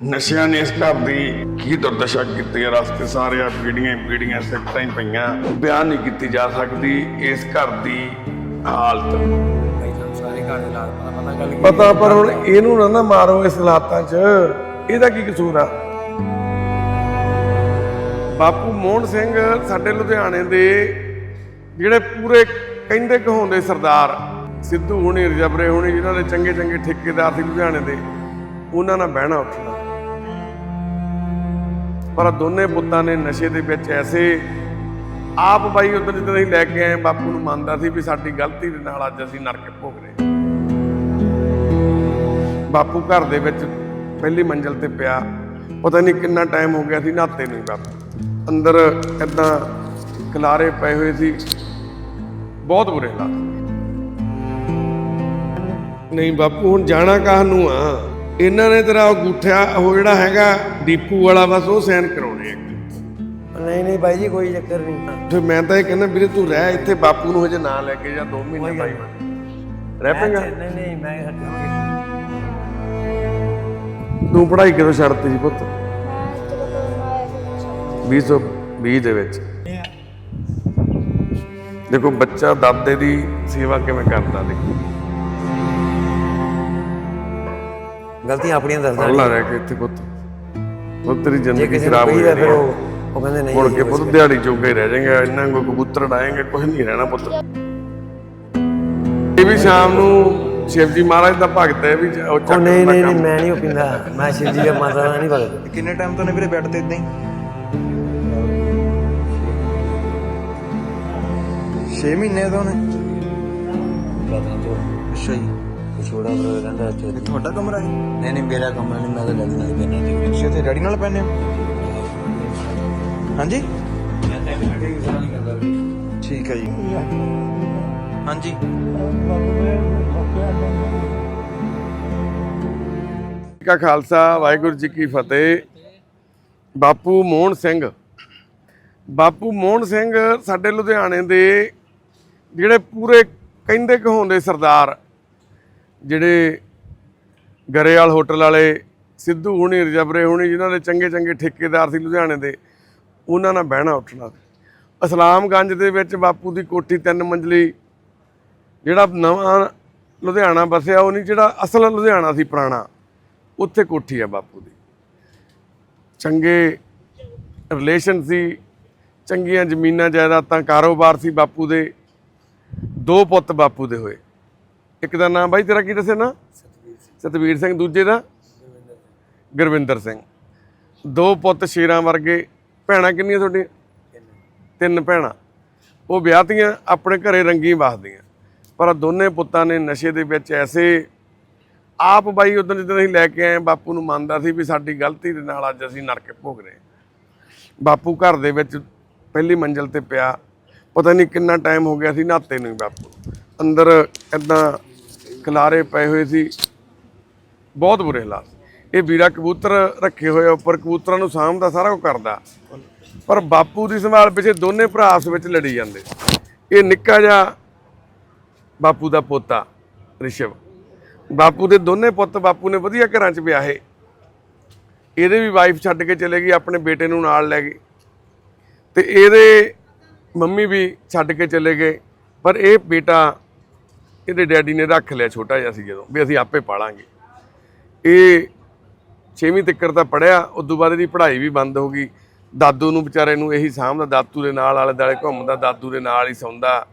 ਨਸ਼ਿਆਂ ਨੇ ਇਸ ਘਰ ਦੀ ਕੀ ਦੁਰਦਸ਼ਾ ਕੀਤੀ ਹੈ? ਰਸਤੇ ਸਾਰੇ ਆ ਪੀੜੀਆਂ ਹੀ ਪੀੜੀਆਂ ਸਿੱਟਾਂ ਹੀ ਪਈਆਂ। ਬਿਆਨ ਨਹੀਂ ਕੀਤੀ ਜਾ ਸਕਦੀ ਇਸ ਘਰ ਦੀ ਹਾਲਤ। ਸਾਰੇ ਘਰ ਦੇ ਗੱਲ ਪਤਾ ਪਰ ਹੁਣ ਇਹਨੂੰ ਨਾ ਨਾ ਮਾਰੋ ਇਸ ਹਾਲਾਤਾਂ 'ਚ। ਇਹਦਾ ਕੀ ਕਸੂਰ ਆ? ਬਾਪੂ ਮੋਹਨ ਸਿੰਘ ਸਾਡੇ ਲੁਧਿਆਣੇ ਦੇ ਜਿਹੜੇ ਪੂਰੇ ਕਹਿੰਦੇ ਕਹਾਉਂਦੇ ਸਰਦਾਰ ਸਿੱਧੂ ਹੁਣੀ ਰਜਬਰੇ ਹੁਣੀ ਜਿਨ੍ਹਾਂ ਦੇ ਚੰਗੇ ਚੰਗੇ ਠੇਕੇਦਾਰ ਸੀ ਲੁਧਿਆਣੇ ਦੇ ਉਹਨਾਂ ਨਾਲ ਬਹਿਣਾ ਉੱਠਣਾ ਪਰ ਦੋਨੇ ਪੁੱਤਾਂ ਨੇ ਨਸ਼ੇ ਦੇ ਵਿੱਚ ਐਸੇ ਆਪ ਬਾਈ ਉਦੋਂ ਜਦੋਂ ਅਸੀਂ ਲੈ ਕੇ ਆਏ, ਬਾਪੂ ਨੂੰ ਮੰਨਦਾ ਸੀ ਵੀ ਸਾਡੀ ਗਲਤੀ ਦੇ ਨਾਲ ਅੱਜ ਅਸੀਂ ਨਰਕ ਭੋਗ ਰਹੇ ਬਾਪੂ ਘਰ ਦੇ ਵਿੱਚ ਪਹਿਲੀ ਮੰਜ਼ਲ ਤੇ ਪਿਆ। ਪਤਾ ਨਹੀਂ ਕਿੰਨਾ ਟਾਈਮ ਹੋ ਗਿਆ ਸੀ, ਨਹਾਤੇ ਨਹੀਂ ਬਾਪੂ। ਅੰਦਰ ਇਦਾਂ ਕਲਾਰੇ ਪਏ ਹੋਏ ਸੀ। ਬਹੁਤ ਬੁਰੇ ਹਾਲਾਤ। ਨਹੀਂ ਬਾਪੂ, ਹੁਣ ਜਾਣਾ ਕਾਹ ਨੂੰ ਆ? ਇਹਨਾਂ ਨੇ ਤੇਰਾ ਉਹ ਗੁੱਠਿਆ ਉਹ ਜਿਹੜਾ ਹੈਗਾ ਡੀਪੂ ਵਾਲਾ ਬਸ ਉਹ ਸਾਈਨ ਕਰਾਉਣੇ ਆ। ਨਹੀਂ ਨਹੀਂ ਭਾਈ ਜੀ ਕੋਈ ਚੱਕਰ ਨਹੀਂ। ਫਿਰ ਮੈਂ ਤਾਂ ਇਹ ਕਹਿੰਦਾ ਵੀਰੇ ਤੂੰ ਰਹਿ ਇੱਥੇ ਬਾਪੂ ਨੂੰ ਹਜੇ ਨਾ ਲੈ ਕੇ ਜਾ 2 ਮਹੀਨੇ ਬਾਈ। ਰਹਿ ਪਏਗਾ ਨਹੀਂ ਨਹੀਂ ਮੈਂ ਹਟਾਂਗਾ ਤੂੰ ਪੜ੍ਹਾਈ ਕਦੋਂ ਛੱਡਤੀ ਸੀ ਪੁੱਤ? 2020 ਦੇ ਵਿੱਚ। ਦੇਖੋ ਬੱਚਾ ਦਾਦੇ ਦੀ ਸੇਵਾ ਕਿਵੇਂ ਕਰਦਾ ਦੇਖੋ। ਗਲਤੀਆਂ ਆਪਣੀਆਂ ਦੱਸਦਾ ਪੜ੍ਹਲਾ ਰਹਿ ਕੇ ਇੱਥੇ ਪੁੱਤ ਪੁੱਤ ਤੇਰੀ ਜੇ ਜ਼ਿੰਦਗੀ ਖਰਾਬ ਹੋ ਜਾਣੀ ਹੈ। ਉਹ ਕਹਿੰਦੇ ਨਹੀਂ ਮੁੜ ਕੇ ਪੁੱਤ ਦਿਹਾੜੀ ਜੋਗਾ ਹੀ ਰਹਿ ਜਾਏਗਾ ਇੰਨਾ ਕੋ ਕਬੂਤਰ ਉਡਾਏਂਗੇ ਕੁਝ ਨਹੀਂ ਰਹਿਣਾ ਪੁੱਤ। ਇਹ ਵੀ ਸ਼ਾਮ ਨੂੰ ਸ਼ਿਵਜੀ ਮਹਾਰਾਜ ਦਾ ਭਗਤ ਹੈ ਵੀ ਉਹ ਚੱਕਰ ਨਹੀਂ ਨਹੀਂ। ਨਹੀਂ ਮੈਂ ਨਹੀਂ ਉਹ ਪੀਂਦਾ। ਮੈਂ ਸ਼ਿਵ ਜੀ ਦਾ ਮਾਤਾ ਦਾ ਨਹੀਂ ਭਗਤ। ਕਿੰਨੇ ਟਾਈਮ ਤੋਂ ਨੇ ਵੀਰੇ ਬੈੱਡ ਤੇ ਇਦਾਂ ਹੀ? 6 ਮਹੀਨੇ ਤੋਂ ਨੇ। ਅੱਛਾ ਜੀ। ਛੋੜਾ ਬਰੋ ਰਹਿੰਦਾ ਇੱਥੇ। ਇਹ ਤੁਹਾਡਾ ਕਮਰਾ ਹੈ? ਨਹੀਂ ਨਹੀਂ ਮੇਰਾ ਕਮਰਾ ਨਹੀਂ ਮੈਂ ਤਾਂ ਡੈਡੀ ਨਾਲ ਹੀ ਪੈਣਾ ਅੱਛਾ ਤੇ ਡੈਡੀ ਨਾਲ ਪੈਨੇ ਹੋ? ਹਾਂਜੀ? ਠੀਕ ਹੈ ਜੀ। ਹਾਂਜੀ। ਜੀ ਕਾ ਖਾਲਸਾ ਵਾਹਿਗੁਰੂ ਜੀ ਕੀ ਫਤਿਹ। ਬਾਪੂ ਮੋਹਨ ਸਿੰਘ। ਬਾਪੂ ਮੋਹਨ ਸਿੰਘ ਸਾਡੇ ਲੁਧਿਆਣੇ ਦੇ ਜਿਹੜੇ ਪੂਰੇ ਕਹਿੰਦੇ ਕਹਾਉਂਦੇ ਸਰਦਾਰ। ਜਿਹੜੇ ਗਰੇਵਾਲ ਹੋਟਲ ਵਾਲੇ ਸਿੱਧੂ ਹੁਣੀ, ਰਜਬਰੇ ਹੁਣੀ, ਜਿਨ੍ਹਾਂ ਦੇ ਚੰਗੇ ਚੰਗੇ ਠੇਕੇਦਾਰ ਸੀ ਲੁਧਿਆਣੇ ਦੇ, ਉਹਨਾਂ ਨਾਲ ਬਹਿਣਾ ਉੱਠਣਾ ਇਸਲਾਮਗੰਜ ਦੇ ਵਿੱਚ ਬਾਪੂ ਦੀ ਕੋਠੀ ਤਿੰਨ ਮੰਜ਼ਲੀ, ਜਿਹੜਾ ਨਵਾਂ ਲੁਧਿਆਣਾ ਬਸਿਆ ਉਹ ਨਹੀਂ, ਜਿਹੜਾ ਅਸਲ ਲੁਧਿਆਣਾ ਸੀ ਪੁਰਾਣਾ, ਉੱਥੇ ਕੋਠੀ ਹੈ ਬਾਪੂ ਦੀ। ਚੰਗੇ ਰਿਲੇਸ਼ਨ ਸੀ, ਚੰਗੀਆਂ ਜ਼ਮੀਨਾਂ ਜਾਇਦਾਦਾਂ ਕਾਰੋਬਾਰ ਸੀ ਬਾਪੂ ਦੇ, ਦੋ ਪੁੱਤ ਬਾਪੂ ਦੇ ਹੋਏ। ਇੱਕ ਦਾ ਨਾਮ ਬਾਈ, ਤੇਰਾ ਕੀ ਦੱਸਿਆ ਨਾ? ਸਤਵੀਰ ਸਿੰਘ, ਦੂਜੇ ਦਾ? ਗੁਰਵਿੰਦਰ ਸਿੰਘ। ਦੋ ਪੁੱਤ ਸ਼ੇਰਾਂ ਵਰਗੇ। ਭੈਣਾਂ ਕਿੰਨੀਆਂ ਤੁਹਾਡੀਆਂ? ਤਿੰਨ ਭੈਣਾਂ। ਉਹ ਵਿਆਹਤੀਆਂ ਆਪਣੇ ਘਰੇ ਰੰਗੀ ਵਸਦੀਆਂ। ਪਰ ਦੋਨੇ ਪੁੱਤਾਂ ਨੇ ਨਸ਼ੇ ਦੇ ਵਿੱਚ ਐਸੇ ਆਪ ਬਾਈ ਉਦੋਂ ਜਦੋਂ ਅਸੀਂ ਲੈ ਕੇ ਆਏ, ਬਾਪੂ ਨੂੰ ਮੰਨਦਾ ਸੀ ਵੀ ਸਾਡੀ ਗਲਤੀ ਦੇ ਨਾਲ ਅੱਜ ਅਸੀਂ ਨਰਕ ਭੋਗ ਰਹੇ ਹਾਂ। ਬਾਪੂ ਘਰ ਦੇ ਵਿੱਚ ਪਹਿਲੀ ਮੰਜ਼ਲ ਤੇ ਪਿਆ। ਪਤਾ ਨਹੀਂ ਕਿੰਨਾ ਟਾਈਮ ਹੋ ਗਿਆ ਸੀ, ਨਹਾਤੇ ਨੂੰ ਹੀ ਬਾਪੂ। ਅੰਦਰ ਇਦਾਂ ਖਲਾਰੇ ਪਏ ਹੋਏ ਸੀ। ਬਹੁਤ ਬੁਰੇ ਹਾਲਾਤ। ਇਹ ਵੀਰਾ ਕਬੂਤਰ ਰੱਖੇ ਹੋਏ ਉੱਪਰ, ਕਬੂਤਰਾਂ ਨੂੰ ਸਾਂਭਦਾ, ਸਾਰਾ ਕੁਝ ਕਰਦਾ। ਪਰ ਬਾਪੂ ਦੀ ਸੰਭਾਲ ਪਿੱਛੇ ਦੋਨੇ ਭਰਾ ਆਪਸ ਵਿੱਚ ਲੜੀ ਜਾਂਦੇ। ਇਹ ਨਿੱਕਾ ਜਿਹਾ ਬਾਪੂ ਦਾ ਪੋਤਾ, ਰਿਸ਼ਵ। ਬਾਪੂ ਦੇ ਦੋਨੇ ਪੁੱਤ ਬਾਪੂ ਨੇ ਵਧੀਆ ਘਰਾਂ 'ਚ ਵਿਆਹੇ ਇਹਦੇ ਵੀ ਵਾਈਫ ਛੱਡ ਕੇ ਚਲੇ ਗਈ, ਆਪਣੇ ਬੇਟੇ ਨੂੰ ਨਾਲ ਲੈ ਗਈ। ਤੇ ਇਹਦੇ ਮੰਮੀ ਵੀ ਛੱਡ ਕੇ ਚਲੇ ਗਏ। ਪਰ ਇਹ ਬੇਟਾ ਇਹਦੇ ਡੈਡੀ ਨੇ ਰੱਖ ਲਿਆ ਛੋਟਾ ਜਿਹਾ ਸੀ ਜਦੋਂ, ਵੀ ਅਸੀਂ ਆਪੇ ਪਾਲਾਂਗੇ। ਇਹ 6ਵੀਂ ਤੱਕਰ ਤਾਂ ਪੜਿਆ ਉਦੋਂ ਬਾਅਦ ਇਹਦੀ ਪੜ੍ਹਾਈ ਵੀ ਬੰਦ ਹੋ ਗਈ। ਦਾਦੂ ਨੂੰ ਵਿਚਾਰੇ ਨੂੰ ਇਹੀ ਸਾਂਭਦਾ ਦਾਦੂ ਦੇ ਨਾਲ ਆਲੇ ਦਾਲੇ ਘੁੰਮਦਾ, ਦਾਦੂ ਦੇ ਨਾਲ ਹੀ ਸੌਂਦਾ।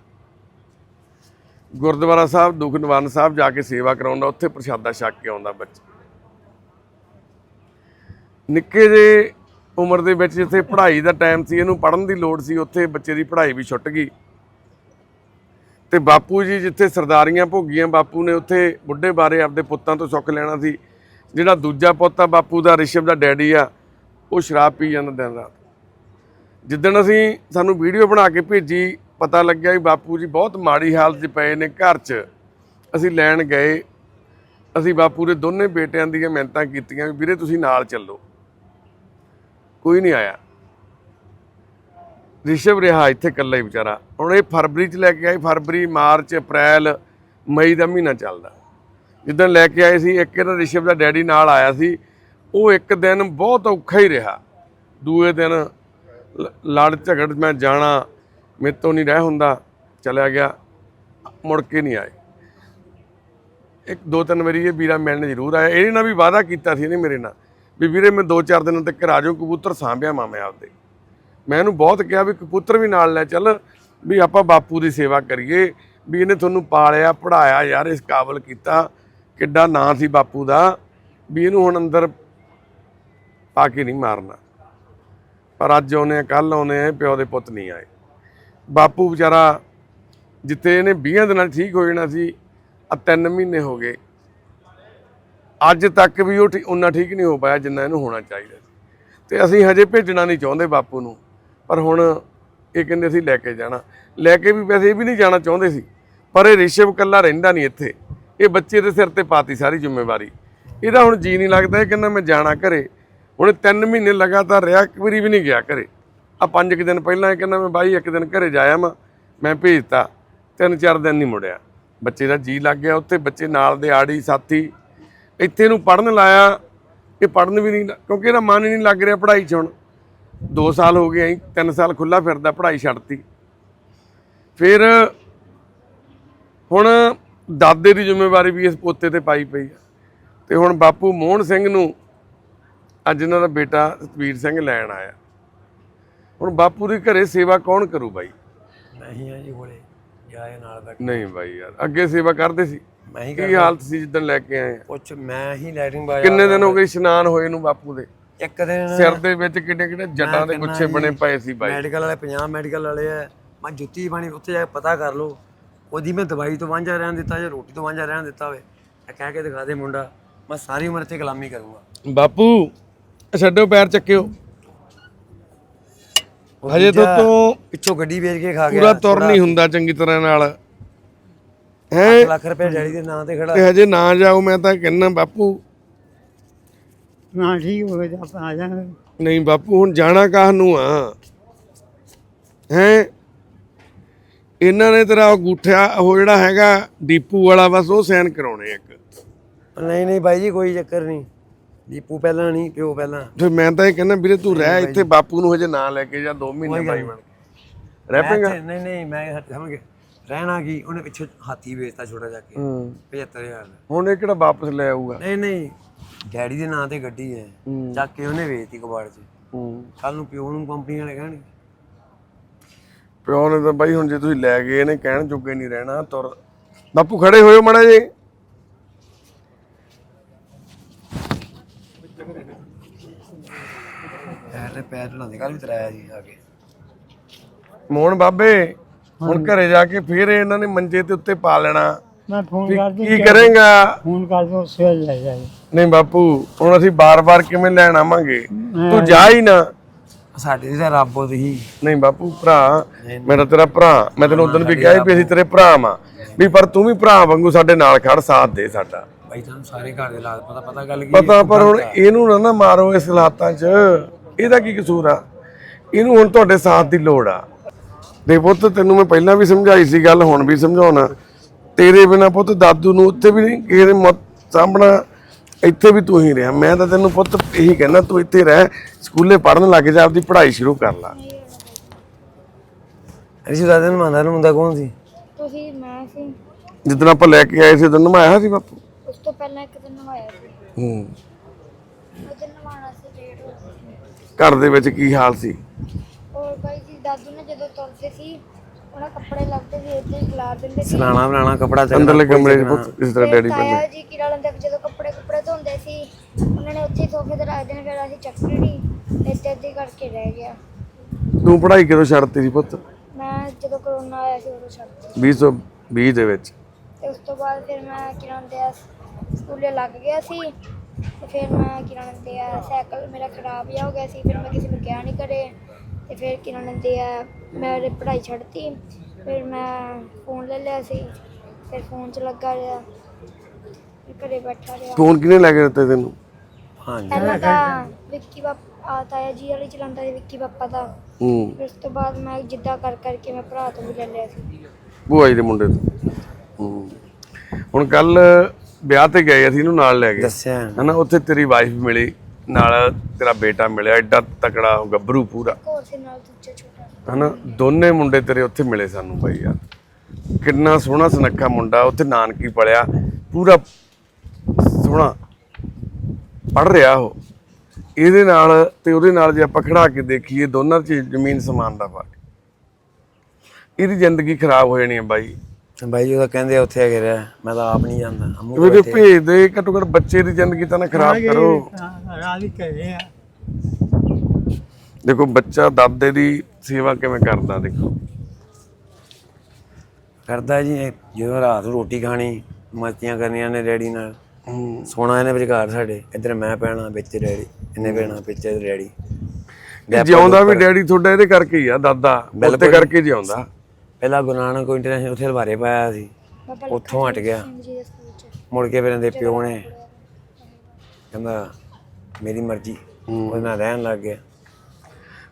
ਗੁਰਦੁਆਰਾ ਸਾਹਿਬ, ਦੁੱਖ ਨਿਵਾਰਨ ਸਾਹਿਬ ਜਾ ਕੇ ਸੇਵਾ ਕਰਾਉਂਦਾ, ਉੱਥੇ ਪ੍ਰਸ਼ਾਦਾ ਛਕ ਕੇ ਆਉਂਦਾ ਬੱਚਾ। ਨਿੱਕੇ ਜੇ ਉਮਰ ਦੇ ਵਿੱਚ ਜਿੱਥੇ ਪੜ੍ਹਾਈ ਦਾ ਟਾਈਮ ਸੀ, ਇਹਨੂੰ ਪੜ੍ਹਨ ਦੀ ਲੋੜ ਸੀ, ਉੱਥੇ ਬੱਚੇ ਦੀ ਪੜ੍ਹਾਈ ਵੀ ਛੁੱਟ ਗਈ। ਤੇ ਬਾਪੂ ਜੀ ਜਿੱਥੇ ਸਰਦਾਰੀਆਂ ਭੋਗੀਆਂ, ਬਾਪੂ ਨੇ ਉੱਥੇ ਬੁੱਢੇ ਬਾਰੇ ਆਪਦੇ ਪੁੱਤਾਂ ਤੋਂ ਸੁੱਖ ਲੈਣਾ ਸੀ। ਜਿਹੜਾ ਦੂਜਾ ਪੁੱਤ ਆ, ਬਾਪੂ ਦਾ, ਰਿਸ਼ਵ ਦਾ ਡੈਡੀ ਆ, ਉਹ ਸ਼ਰਾਬ ਪੀ ਜਾਂਦਾ ਦਿਨ ਰਾਤ। ਜਿੱਦਣ ਅਸੀਂ ਸਾਨੂੰ ਵੀਡੀਓ ਬਣਾ ਕੇ ਭੇਜੀ, ਪਤਾ ਲੱਗਿਆ ਵੀ ਬਾਪੂ ਜੀ ਬਹੁਤ ਮਾੜੀ ਹਾਲਤ 'ਚ ਪਏ ਨੇ ਘਰ 'ਚ। ਅਸੀਂ ਲੈਣ ਗਏ। ਅਸੀਂ ਬਾਪੂ ਦੇ ਦੋਨੇ ਬੇਟਿਆਂ ਦੀਆਂ ਮਿਹਨਤਾਂ ਕੀਤੀਆਂ ਵੀ ਵੀਰੇ ਤੁਸੀਂ ਨਾਲ ਚੱਲੋ। ਕੋਈ ਨਹੀਂ ਆਇਆ। ਰਿਸ਼ਵ ਰਿਹਾ ਇੱਥੇ ਇਕੱਲਾ ਹੀ ਵਿਚਾਰਾ। ਹੁਣ ਇਹ ਫਰਵਰੀ 'ਚ ਲੈ ਕੇ ਆਏ, ਫਰਵਰੀ, ਮਾਰਚ, ਅਪ੍ਰੈਲ, ਮਈ ਦਾ ਮਹੀਨਾ ਚੱਲਦਾ। ਜਿੱਦਣ ਲੈ ਕੇ ਆਏ ਸੀ, ਇੱਕ ਇਹਦਾ ਰਿਸ਼ਵ ਦਾ ਡੈਡੀ ਨਾਲ ਆਇਆ ਸੀ। ਉਹ ਇੱਕ ਦਿਨ ਬਹੁਤ ਔਖਾ ਹੀ ਰਿਹਾ। ਦੂਏ ਦਿਨ ਲੜ ਝਗੜ ਮੈਂ ਜਾਣਾ, ਮੇਰੇ ਤੋਂ ਨਹੀਂ ਰਹਿ ਹੁੰਦਾ ਚਲਿਆ ਗਿਆ, ਮੁੜ ਕੇ ਨਹੀਂ ਆਏ। ਇੱਕ ਦੋ ਤਿੰਨ ਵਾਰੀ ਇਹ ਵੀਰਾ ਮਿਲਣ ਜ਼ਰੂਰ ਆਇਆ। ਇਹਨੇ ਨਾਲ ਵੀ ਵਾਅਦਾ ਕੀਤਾ ਸੀ ਇਹਨੇ ਮੇਰੇ ਨਾਲ, ਵੀ ਵੀਰੇ ਮੈਂ ਦੋ ਚਾਰ ਦਿਨਾਂ ਤੱਕ ਰਾਜੋ ਕਬੂਤਰ ਸਾਂਭਿਆ ਮਾਮੇ ਆਪਦੇ। ਮੈਂ ਇਹਨੂੰ ਬਹੁਤ ਕਿਹਾ ਵੀ ਕਬੂਤਰ ਵੀ ਨਾਲ ਲੈ ਚੱਲ, ਵੀ ਆਪਾਂ ਬਾਪੂ ਦੀ ਸੇਵਾ ਕਰੀਏ, ਵੀ ਇਹਨੇ ਤੁਹਾਨੂੰ ਪਾਲਿਆ ਪੜਾਇਆ ਯਾਰ, ਇਸ ਕਾਬਲ ਕੀਤਾ, ਕਿੱਡਾ ਨਾਂ ਸੀ ਬਾਪੂ ਦਾ, ਵੀ ਇਹਨੂੰ ਹੁਣ ਅੰਦਰ ਪਾ ਕੇ ਨਹੀਂ ਮਾਰਨਾ। ਪਰ ਅੱਜ ਆਉਨੇ ਆ ਕੱਲ ਆਉਨੇ ਆ ਪਿਓ ਦੇ ਪੁੱਤ ਨਹੀਂ ਆਏ। ਬਾਪੂ ਵਿਚਾਰਾ ਜਿੱਥੇ ਇਹਨੇ 20 ਦਿਨਾਂ ਠੀਕ ਹੋ ਜਾਣਾ ਸੀ ਆ 3 ਮਹੀਨੇ ਹੋ ਗਏ। ਅੱਜ ਤੱਕ ਵੀ ਉਹ ਠੀਕ- ਉਨਾ ਠੀਕ ਨਹੀਂ ਹੋ ਪਾਇਆ ਜਿੰਨਾ ਇਹਨੂੰ ਹੋਣਾ ਚਾਹੀਦਾ ਸੀ। ਤੇ ਅਸੀਂ ਹਜੇ ਭੇਜਣਾ ਨਹੀਂ ਚਾਹੁੰਦੇ ਬਾਪੂ ਨੂੰ। ਪਰ ਹੁਣ ਇਹ ਕਹਿੰਦੇ ਅਸੀਂ ਲੈ ਕੇ ਜਾਣਾ। ਲੈ ਕੇ ਵੀ ਵੈਸੇ ਇਹ ਵੀ ਨਹੀਂ ਜਾਣਾ ਚਾਹੁੰਦੇ ਸੀ। ਪਰ ਇਹ ਰਿਸ਼ਵ ਕੱਲਾ ਰਹਿੰਦਾ ਨਹੀਂ ਇੱਥੇ। ਇਹ ਬੱਚੇ ਦੇ ਸਿਰ ਤੇ ਪਾਤੀ ਸਾਰੀ ਜ਼ਿੰਮੇਵਾਰੀ। ਇਹਦਾ ਹੁਣ ਜੀ ਨਹੀਂ ਲੱਗਦਾ, ਇਹ ਕਹਿੰਦਾ ਮੈਂ ਜਾਣਾ ਘਰੇ। ਹੁਣ 3 ਮਹੀਨੇ ਲਗਾਤਾਰ ਰਿਹਾ, ਇੱਕ ਵਾਰੀ ਵੀ ਨਹੀਂ ਗਿਆ ਘਰੇ। ਆ ਪੰਜ ਕੁ ਦਿਨ ਪਹਿਲਾਂ ਇਹ ਕਹਿੰਦਾ ਮੈਂ ਬਾਈ, ਇੱਕ ਦਿਨ ਘਰੇ ਜਾਇਆ ਮੈਂ ਮੈਂ ਭੇਜਤਾ। ਤਿੰਨ ਚਾਰ ਦਿਨ ਨਹੀਂ ਮੁੜਿਆ। ਬੱਚੇ ਦਾ ਜੀ ਲੱਗ ਗਿਆ ਉੱਥੇ, ਬੱਚੇ ਨਾਲ ਦੇ ਆੜੀ, ਸਾਥੀ। ਇੱਥੇ ਇਹਨੂੰ ਪੜਨ ਲਾਇਆ। ਇਹ ਪੜਨ ਵੀ ਨਹੀਂ ਕਿਉਂਕਿ ਇਹਦਾ ਮਨ ਹੀ ਨਹੀਂ ਲੱਗ ਰਿਹਾ ਪੜ੍ਹਾਈ 'ਚ ਹੁਣ। 2 ਸਾਲ ਹੋ ਗਏ 3 ਸਾਲ ਖੁੱਲਾ ਫਿਰਦਾ ਪੜ੍ਹਾਈ ਛੱਡਤੀ। ਫਿਰ ਹੁਣ ਦਾਦੇ ਦੀ ਜ਼ਿੰਮੇਵਾਰੀ ਵੀ ਇਸ ਪੋਤੇ ਤੇ ਪਾਈ ਪਈ ਆ ਤੇ ਹੁਣ ਬਾਪੂ ਮੋਹਨ ਸਿੰਘ ਨੂੰ ਅੱਜ ਇਹਨਾਂ ਦਾ ਬੇਟਾ ਸਤਵੀਰ ਸਿੰਘ ਲੈਣ ਆਇਆ। ਹੁਣ ਬਾਪੂ ਦੀ ਘਰੇ ਸੇਵਾ ਕੌਣ ਕਰੂ ਬਾਈ? ਮੈਂ ਹੀ ਆ ਜੀ ਕੋਲੇ ਜਾਏ ਨਾਲ ਬੈਠ ਨਹੀਂ ਬਾਈ ਯਾਰ ਅੱਗੇ ਸੇਵਾ ਕਰਦੇ ਸੀ। ਮੈਂ ਹੀ ਕੀ ਹਾਲਤ ਸੀ ਜਿੱਦਣ ਲੈ ਕੇ ਆਏ ਆ? ਕੁਛ ਮੈਂ ਹੀ ਲੈਟਰਿੰਗ ਬਾਜ਼ਾਰ ਕਿੰਨੇ ਦਿਨ ਹੋ ਗਏ ਇਸ਼ਨਾਨ ਹੋਏ ਨੂੰ ਬਾਪੂ ਦੇ? ਇੱਕ ਦਿਨ ਸਿਰ ਦੇ ਵਿੱਚ ਕਿੱਡੇ ਕਿੱਡੇ ਜੱਟਾਂ ਦੇ ਗੁੱਛੇ ਬਣੇ ਪਏ ਸੀ ਬਾਈ। ਮੈਡੀਕਲ ਵਾਲੇ 50 ਮੈਡੀਕਲ ਵਾਲੇ ਆ। ਮੈਂ ਜੁੱਤੀ ਪਾਣੀ ਉੱਥੇ ਜਾ ਕੇ ਪਤਾ ਕਰ ਲਓ। ਉਹਦੀ ਮੈਂ ਦਵਾਈ ਤੋਂ ਵਾਂਝਾ ਰਹਿਣ ਦਿੱਤਾ ਜਾਂ ਰੋਟੀ ਤੋਂ ਵਾਂਝਾ ਰਹਿਣ ਦਿੱਤਾ ਹੋਵੇ ਇਹ ਕਹਿ ਕੇ ਦਿਖਾ ਦੇ ਮੁੰਡਾ। ਮੈਂ ਸਾਰੀ ਉਮਰ ਤੇ ਗੁਲਾਮੀ ਕਰੂੰਗਾ। ਬਾਪੂ ਛੱਡੋ ਪੈਰ ਚੱਕਿਓ। ਹਜੇ ਤੋਂ ਤੂੰ ਪਿੱਛੋਂ ਗੱਡੀ ਵੇਚ ਕੇ ਖਾ ਗਿਆ ਪੂਰਾ ਤੁਰ ਨਹੀਂ ਹੁੰਦਾ ਚੰਗੀ ਤਰ੍ਹਾਂ ਨਾਲ। ਹੈ? ਲੱਖ ਰੁਪਏ ਡੈਡੀ ਦੇ ਨਾਂ ਤੇ ਖੜਾ। ਤੇ ਹਜੇ ਨਾ ਜਾਓ ਮੈਂ ਤਾਂ ਕਹਿੰਨਾ ਬਾਪੂ ਨਾ ਠੀਕ ਹੋਵੇ ਤਾਂ ਆਪਾਂ ਆ ਜਾਵਾਂਗੇ। ਨਹੀਂ ਬਾਪੂ ਹੁਣ ਜਾਣਾ ਕਾਹ ਨੂੰ ਆ? ਹੈ? ਇਹਨਾਂ ਨੇ ਤੇਰਾ ਉਹ ਗੂਠਿਆ ਉਹ ਜਿਹੜਾ ਹੈਗਾ ਡੀਪੂ ਵਾਲਾ ਬਸ ਉਹ ਸਾਈਨ ਕਰਾਉਣੇ ਇੱਕ। ਨਹੀਂ ਨਹੀਂ ਬਾਈ ਜੀ ਕੋਈ ਚੱਕਰ ਨਹੀਂ। ਦੀਪੂ ਪਹਿਲਾਂ ਨਹੀਂ ਪਿਓ ਪਹਿਲਾਂ। ਫਿਰ ਮੈਂ ਤਾਂ ਇਹ ਕਹਿੰਦਾ ਵੀਰੇ ਤੂੰ ਰਹਿ ਇੱਥੇ ਬਾਪੂ ਨੂੰ ਹਜੇ ਨਾ ਲੈ ਕੇ ਜਾ 2 ਮਹੀਨੇ ਬਾਈ ਬਣ ਕੇ। ਰਹਿ ਪੇਗਾ? ਨਹੀਂ ਨਹੀਂ ਮੈਂ ਹੱਥ- ਸਮਝ ਗਿਆ ਰਹਿਣਾ ਕੀ? ਉਹਨੇ ਪਿੱਛੋਂ ਹਾਥੀ ਵੇਚਤਾ ਛੋਟਾ ਜਾ ਕੇ 75000 ਦਾ। ਹੁਣ ਇਹ ਕਿਹੜਾ ਵਾਪਸ ਲੈ ਆਊਗਾ? ਨਹੀਂ ਨਹੀਂ ਡੈਡੀ ਦੇ ਨਾਂ ਤੇ ਗੱਡੀ ਹੈ। ਚੱਕ ਕੇ ਉਹਨੇ ਵੇਚਤੀ ਕਬਾੜ 'ਚ। ਹੂੰ। ਕੱਲ ਨੂੰ ਪਿਓ ਨੂੰ ਕੰਪਨੀ ਵਾਲੇ ਕਹਿਣਗੇ। ਪਿਓ ਨੇ ਤਾਂ ਬਾਈ ਹੁਣ ਜੇ ਤੁਸੀਂ ਲੈ ਗਏ ਨੇ ਕਹਿਣ ਜੋਗੇ ਨਹੀਂ ਰਹਿਣਾ ਤੁਰ। ਬਾਪੂ ਖੜੇ ਹੋਇਓ ਮੜਾ ਜੀ। ਪੈਰ ਤੇ ਪੈਰ ਢਲਾਉਂਦੇ ਕੱਲ ਵੀ ਤਰਾਇਆ ਸੀ ਆ ਕੇ। ਮੋਹਨ ਬਾਬੇ ਹੁਣ ਘਰੇ ਜਾ ਕੇ ਫੇਰ ਇਹਨਾਂ ਨੇ ਮੰਜੇ ਤੇ ਉੱਤੇ ਪਾ ਲੈਣਾ। ਮੈਂ ਫੋਨ ਵੀ ਕਰ ਕੀ ਕਰੇਗਾ? ਫੋਨ ਕਰ ਦੋ ਸਵੇਰ ਲੈ ਜਾਏ ਨਹੀਂ ਬਾਪੂ ਹੁਣ ਅਸੀਂ ਬਾਰ-ਬਾਰ ਕਿਵੇਂ ਲੈਣ ਆਵਾਂਗੇ? ਤੂੰ ਜਾ ਹੀ ਨਾ। ਸਾਡੇ ਦੀ ਤਾਂ ਰੱਬ ਉਹ ਹੀ। ਨਹੀਂ ਬਾਪੂ ਭਰਾ। ਮੇਰਾ ਤੇਰਾ ਭਰਾ। ਮੈਂ ਤੈਨੂੰ ਉਦੋਂ ਵੀ ਕਿਹਾ ਸੀ ਵੀ ਅਸੀਂ ਤੇਰੇ ਭਰਾ ਵਾਂ। ਵੀ ਪਰ ਤੂੰ ਵੀ ਭਰਾ ਵਾਂਗੂ ਸਾਡੇ ਨਾਲ ਖੜ ਸਾਥ ਦੇ ਸਾਡਾ। ਬਾਈ ਤੁਹਾਨੂੰ ਸਾਰੇ ਘਰ ਦੇ ਲਾਗ ਪਤਾ ਪਤਾ ਗੱਲ ਕੀ ਪਤਾ ਪਰ ਹੁਣ ਇਹਨੂੰ ਨਾ ਨਾ ਮਾਰੋ ਇਸ ਹਾਲਾਤਾਂ 'ਚ। ਇਹਦਾ ਕੀ ਕਸੂਰ ਆ? ਇਹਨੂੰ ਹੁਣ ਤੁਹਾਡੇ ਸਾਥ ਦੀ ਲੋੜ ਆ। ਦੇ ਪੁੱਤ ਤੈਨੂੰ ਮੈਂ ਪਹਿਲਾਂ ਵੀ ਸਮਝਾਈ ਸੀ ਗੱਲ ਹੁਣ ਵੀ ਸਮਝਾਉਣਾ। ਤੇਰੇ ਬਿਨਾ ਪੁੱਤ ਦਾਦੂ ਨੂੰ ਉੱਥੇ ਵੀ ਨਹੀਂ ਕਿਸੇ ਦੇ ਸਾਹਮਣਾ ਇੱਥੇ ਵੀ ਤੂੰ ਹੀ ਰਿਹਾ। ਮੈਂ ਤਾਂ ਤੈਨੂੰ ਪੁੱਤ ਇਹੀ ਕਹਿਣਾ ਤੂੰ ਇੱਥੇ ਰਹਿ ਸਕੂਲੇ ਪੜ੍ਹਨ ਲੱਗ ਜਾ ਆਪਦੀ ਪੜ੍ਹਾਈ ਸ਼ੁਰੂ ਕਰ ਲਾ। ਰਿਸ਼ੂ ਦਾਦਾ ਨੂੰ ਮੰਨਦਾ ਨੂੰ ਮੁੰਡਾ ਕੌਣ ਸੀ? ਤੁਸੀਂ ਮੈਂ ਸੀ। ਜਿੱਦਣ ਆਪਾਂ ਲੈ ਕੇ ਆਏ ਸੀ ਉਦੋਂ ਨਮਾਇਆ ਸੀ ਬਾਪੂ? ਉਸ ਤੋਂ ਪਹਿਲਾਂ ਇੱਕ ਦਿਨ ਨਵਾਇਆ ਸੀ। ਹੂੰ। ਉਹ ਦਿਨ ਨਵਾਉਣਾ ਸੀ ਲੇਟ ਹੋ ਗਈ ਘਰ ਦੇ ਵਿੱਚ ਕੀ ਹਾਲ ਸੀ? ਔਰ ਬਾਈ ਜੀ ਦਾਦੂ ਨੇ ਜਦੋਂ ਤੁਰਦੇ ਸੀ ਉਹਨਾਂ ਕੱਪੜੇ ਲੱਭਦੇ ਸੀ ਇੱਥੇ ਹੀ ਖਿਲਾਰ ਦਿੰਦੇ ਸੀ। ਸਲਾਣਾ ਬਣਾਣਾ ਕਪੜਾ ਚੱਕਣਾ ਅੰਦਰਲੇ ਕਮਰੇ 'ਚ ਪੁੱਤ ਇਸ ਤਰ੍ਹਾਂ ਡੈਡੀ ਤਾਇਆ ਜੀ ਕਿਰਾ ਲੰਦੇ ਜਦੋਂ ਕੱਪੜੇ ਕੁੱਪੜੇ ਧੋਂਦੇ ਸੀ ਉਹਨਾਂ ਨੇ ਉੱਥੇ ਹੀ ਸੋਫੇ ਤੇ ਰੱਖ ਦੇਣੇ ਫਿਰ ਅਸੀਂ ਚੱਕਣੀ ਨਹੀਂ ਇੱਥੇ ਇੱਥੇ ਕਰਕੇ ਰਹਿ ਗਿਆ। ਤੂੰ ਪੜ੍ਹਾਈ ਕਦੋਂ ਛੱਡਤੀ ਸੀ ਪੁੱਤ? ਮੈਂ ਜਦੋਂ ਕਰੋਨਾ ਆਇਆ ਸੀ ਉਦੋਂ ਛੱਡ ਦਿੱਤੀ 2020 ਦੇ ਵਿੱਚ। ਤੇ ਉਸ ਤੋਂ ਬਾਅਦ ਫਿਰ ਮੈਂ ਕਿਰਾਂ ਦੇ ਆ ਸਕੂਲੇ ਲੱਗ ਗਿਆ ਸੀ। ਤੇ ਫਿਰ ਮੈਂ ਕਿਰਾਂ ਦੇ ਆ ਸਾਈਕਲ ਮੇਰਾ ਖਰਾਬ ਜਿਹਾ ਹੋ ਗਿਆ ਸੀ ਫਿਰ ਮੈਂ ਕਿਸੇ ਨੂੰ ਕਿਹਾ ਨਹੀਂ ਕਰੇ ਤੇ ਫਿਰ ਕਿਰਾਂ ਦੇ ਆ ਮੈਂ ਪੜ੍ਹਾਈ ਛੱਡਤੀ ਫਿਰ ਮੈਂ ਫੋਨ ਲੈ ਲਿਆ ਸੀ ਫਿਰ ਫੋਨ 'ਚ ਲੱਗਾ ਰਿਹਾ ਫਿਰ ਘਰੇ ਬੈਠਾ ਰਿਹਾ। ਫੋਨ ਕਿਹਨੇ ਲੈ ਕੇ ਦਿੱਤੇ ਤੈਨੂੰ? ਹਾਂਜੀ। ਪਹਿਲਾਂ ਤਾਂ ਵਿੱਕੀ ਬਾਪ ਆ ਤਾਇਆ ਜੀ ਵਾਲੀ ਚਲਾਉਂਦਾ ਸੀ ਵਿੱਕੀ ਪਾਪਾ ਦਾ। ਹੂੰ। ਫਿਰ ਉਸ ਤੋਂ ਬਾਅਦ ਮੈਂ ਜਿੱਦਾਂ ਕਰ ਕਰਕੇ ਮੈਂ ਭਰਾ ਤੋਂ ਵੀ ਲੈ ਲਿਆ ਸੀ। ਭੂਆ ਜੀ ਦੇ ਮੁੰਡੇ ਤੋਂ? ਹੂੰ। ਹੁਣ ਕੱਲ ਵਿਆਹ ਤੇ ਗਏ ਅਸੀਂ ਇਹਨੂੰ ਨਾਲ ਲੈ ਗਏ। ਦੱਸਿਆ। ਹਨਾ ਉੱਥੇ ਤੇਰੀ ਵਾਈਫ ਮਿਲੀ। ਨਾਲ ਤੇਰਾ ਬੇਟਾ ਮਿਲਿਆ ਐਡਾ ਤਕੜਾ ਉਹ ਗੱਭਰੂ ਪੂਰਾ। ਹੋਰ ਸੀ ਨਾਲ ਦੂਜਾ ਛੋਟਾ। ਹਨਾ ਦੋਨੇ ਮੁੰਡੇ ਤੇਰੇ ਉੱਥੇ ਮਿਲੇ ਸਾਨੂੰ ਬਾਈ ਯਾਰ। ਕਿੰਨਾ ਸੋਹਣਾ ਸੁਨੱਖਾ ਮੁੰਡਾ ਉੱਥੇ ਨਾਨਕੀ ਪੜਿਆ ਪੂਰਾ ਸੋਹਣਾ ਪੜ ਰਿਹਾ ਉਹ। ਇਹਦੇ ਨਾਲ ਤੇ ਉਹਦੇ ਨਾਲ ਜੇ ਆਪਾਂ ਖੜਾ ਕੇ ਦੇਖੀਏ ਦੋਨਾਂ 'ਚ ਜ਼ਮੀਨ ਸਮਾਨ ਦਾ ਫ਼ਰਕ। ਇਹਦੀ ਜ਼ਿੰਦਗੀ ਖਰਾਬ ਹੋ ਜਾਣੀ ਹੈ ਬਾਈ। ਬਾਈ ਉਹਦਾ ਕਹਿੰਦੇ ਉੱਥੇ ਆ ਰਿਹਾ ਮੈਂ ਤਾਂ ਆਪ ਨਹੀਂ ਜਾਂਦਾ। ਅਮੂ ਵੀਰੇ ਭੇਜ ਦੇ ਘੱਟੋ ਘੱਟ ਬੱਚੇ ਦੀ ਜ਼ਿੰਦਗੀ ਤਾਂ ਨਾ ਖਰਾਬ ਕਰੋ। ਰਾਜੀ ਕਰੇ ਆ। ਦੇਖੋ ਬੱਚਾ ਦਾਦੇ ਦੀ ਸੇਵਾ ਕਿਵੇਂ ਕਰਦਾ ਦੇਖੋ। ਕਰਦਾ ਜੀ ਇਹ ਜਦੋਂ ਰਾਤ ਨੂੰ ਰੋਟੀ ਖਾਣੀ ਮਸਤੀਆਂ ਕਰਨੀਆਂ ਨੇ ਡੈਡੀ ਨਾਲ। ਸੋਣਾ ਇਹਨੇ ਵਿਚਕਾਰ ਸਾਡੇ ਇੱਧਰ ਮੈਂ ਪੈਣਾ ਵਿੱਚ ਡੈਡੀ ਇਹਨੇ ਪੈਣਾ ਵਿੱਚ ਡੈਡੀ। ਜਿਉਂਦਾ ਵੀ ਡੈਡੀ ਤੁਹਾਡਾ ਇਹਦੇ ਕਰਕੇ ਹੀ ਆ ਦਾਦਾ ਉੱਤੇ ਕਰਕੇ ਜਿਉਂਦਾ। ਪਹਿਲਾਂ ਗੁਰੂ ਨਾਨਕ ਇੰਟਰਨੈਸ਼ਨਲ ਉੱਥੇ ਲਵਾਰੇ ਪਾਇਆ ਸੀ ਉੱਥੋਂ ਹਟ ਗਿਆ। ਦੇ ਮੁੜ ਕੇ ਫਿਰ ਇਹਦੇ ਪਿਓ ਨੇ ਕਹਿੰਦਾ ਮੇਰੀ ਮਰਜ਼ੀ। ਉਹਦੇ ਨਾਲ ਰਹਿਣ ਲੱਗ ਗਿਆ।